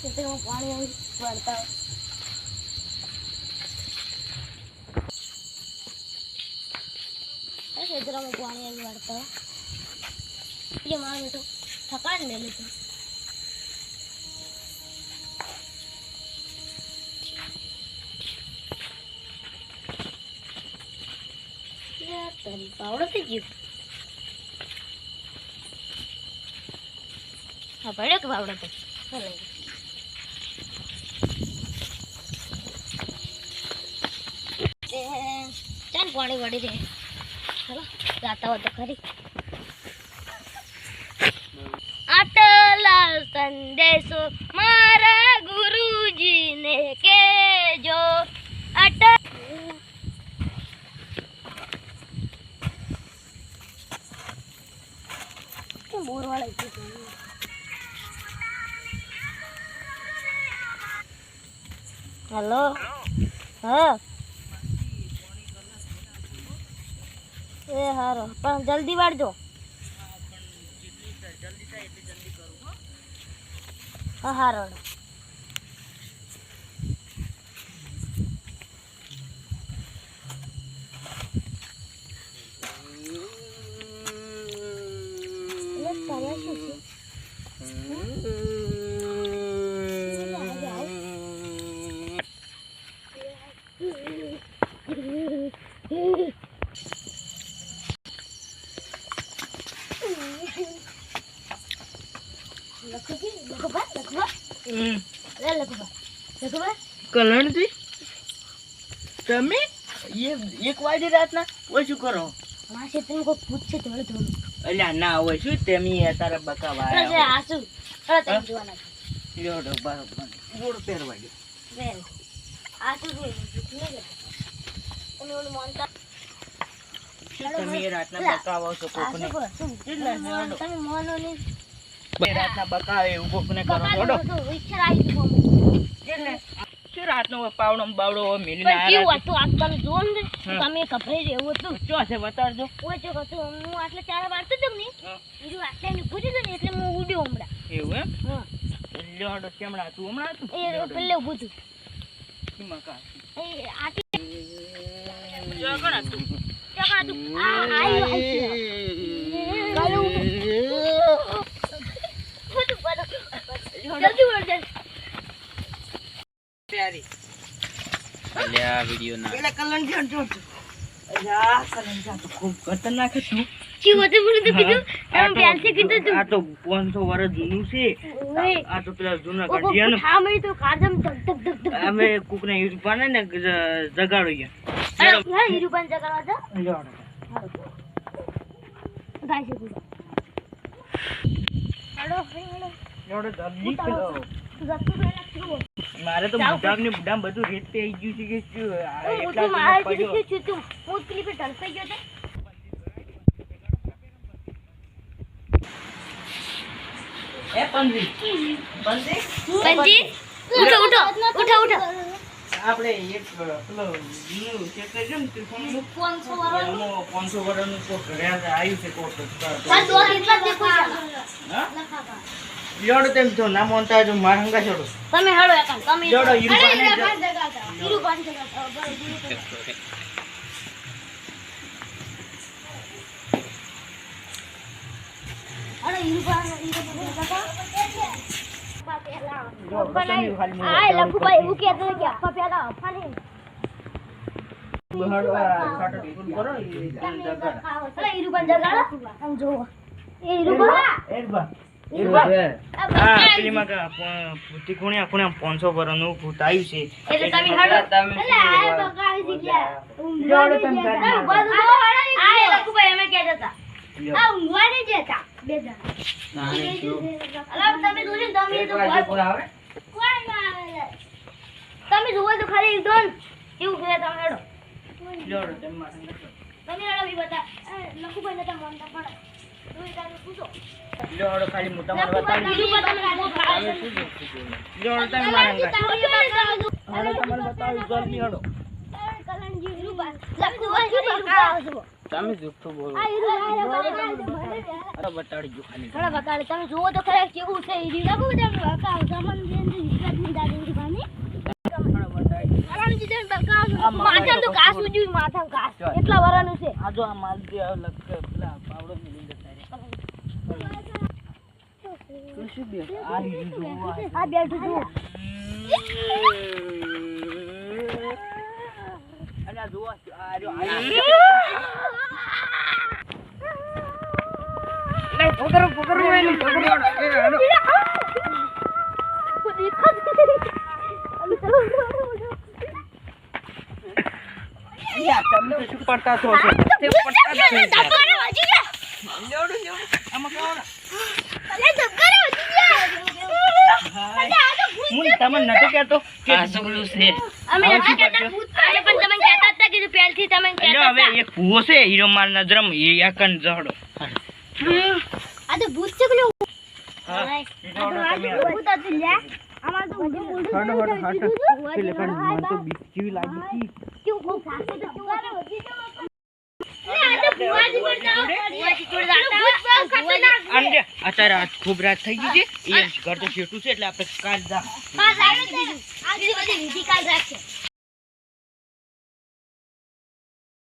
ખેતરમાં પાણી આવી વળતા આ ખેતરમાં પાણી આવી વળતા એટલે મારું મીઠું થકાન ને લીધું તારી પાવડો થઈ ગયો હા પડ્યો કે પાવડો તો? ચાલો એ ચાલ પાણી વળી રહે ચાલો જાતા હોય તો ખરી. આટલા સંદેશો મારા ગુરુજીને કેજો અટ બોરવાળા હેલો. હા. એ હારો. પણ જલ્દી વાળજો. હા હારો એટલે તારે શું છે લખુજી લખુબા લખુબા લે લખુબા લખુબા કલણથી તમે એક વાગે રાતના ઓછું કરો? માસી તમે કોઈ પૂછશે થોડું થોડું અલ્યા ના હોય શું? તમે તારા બકાવા અરે આસુ અરે તમે જોવાના લ્યો તો ગોળ પહેરવા દો. આસુ તમે શું રાતના લા. બકાવો છો કોકને? તમે મોનો છે? રાતના બકાવે કરો છોડો શું પાવડો બાવડો કેવું આયા હતું આ તમે જોવો ને તમે ગભરાઈ રહ્યા હતું શું હશે બતાડજો ઓય જો હતું હું આટલે ચારા વાળતો તો ને બીજું આટલે ને પૂછ્યું ને એટલે હું ઉડ્યો હમણાં એવું એમ હા લ્યો તો કેમણા તું હમણાં તું એ પેલે ઉભું તું શીમાં કા? એ આટલે લ્યો કોણ હતું? ચકડા હતું આ આયો આયુ ગળું બધું બધું જલ્દી વળ જલ્દી પ્યારી અલ્યા વિડિયો ના. કલન કલન આ તો ખૂબ ખતરનાક હતું શું? હતું બોલું તો કીધું? આ પ્યાલથી કીધું તું? આ તો 500 વર્ષ જૂનું છે. આ તો પેલા જૂના ઓ કો હા મળી તો કાદમ ધક ધક ધક ધક અમે કુકને ને પાને ને જગાડો અરે હા જગાડવા હેલો. હેલો શું મારે તો. બુઢામ ને બધું રેત પે આવી ગયું છે કે શું? હું એટલા તો મારે પડ્યો. છું તું. હું પેલી પર ઢલસાઈ ગયો છે. એ પંજી પંજી પંજી ઉઠો ઉઠો ઉઠો ઉઠો. આપણે એક પેલો નું ખેતર છે ને તે ફોન પાંચસો વાળો એમાં 500 વર્ષનું કોક ઘરે આવ્યું છે કોટ ચાલ દો કેટલા દેખો હા? લ્યો તો તેમ તો ના માનતા જો માર હંગા છોડો તમે હળો એકાંત તમે જોડો. હીરુબાન જગાડતા. બરાબર, હીરુબાન. અરે. ખાલી મને આ લખુભાઈ એવું કહેતો કે અપ્પા કરો એ જગાડો. એ. એ જ બા. હીરુબાન. હા આ પેલી માં કા પૂતી કોણ્યા કોણ્યા 500 વર્ષનું ભૂત આવ્યું છે? એટલે તમે હેડો. તમે તો થો. આ એ લખુભાઈ અમે કહેતા આ ઊંઘવા નહીં બે જણા. તમે જોજો તમે તો ભય- આવે? તમે જુઓ તો ખાલી એકદમ એવું કહે તમે હેડો. તમે હેડો બી નતા પણ તમે લ્યો, ખાલી મોટા તમે જુઠ્ઠું તો ખરા કેવું છે ઈ આ તો ઉજ્યું માથામાં ઘાસ. એટલા વરાનું છે. આ આ માલ જે આ લગ પેલા પાવડો મિલી જતા રે તું શું બે આ બેઠું જુઓ અને આ આ રહ્યો, આ પકડો, પકડો એને, પકડો. એ, હાલો. યા, તમે તો શું પડતા છો છો? તે પડતા ગયા. લેવડો, લેવડો. આમાં ખાઓ ને. હું તમને નતો કહેતો કે આ છે. અમે નતા કહેતા ભૂત પાડે, પણ તમે કહેતા હતા કે પહેલથી તમે કહેતા હવે એક ભૂવો છે હીરો માર નજરમ એકન જહડો આ તો ભૂત છે પેલું. હા. ભૂત હતું લે આમાં તો બધું મોઢું હટો, હટો, જોયું હટો. જોયું. પેલે પણ મને તો બીક જેવી લાગી હતી. કેવું બહુ સાચું તો કેવું આ તો ભુવાજી પડતા ભુવાજી પડતા ભૂત બહુ ખતરનાક આમ જે અત્યારે આ ખૂબ રાત થઈ ગઈ છે? એ ઘર તો છેટું છે એટલે આપણે કાલ જા. કાલ રાખશે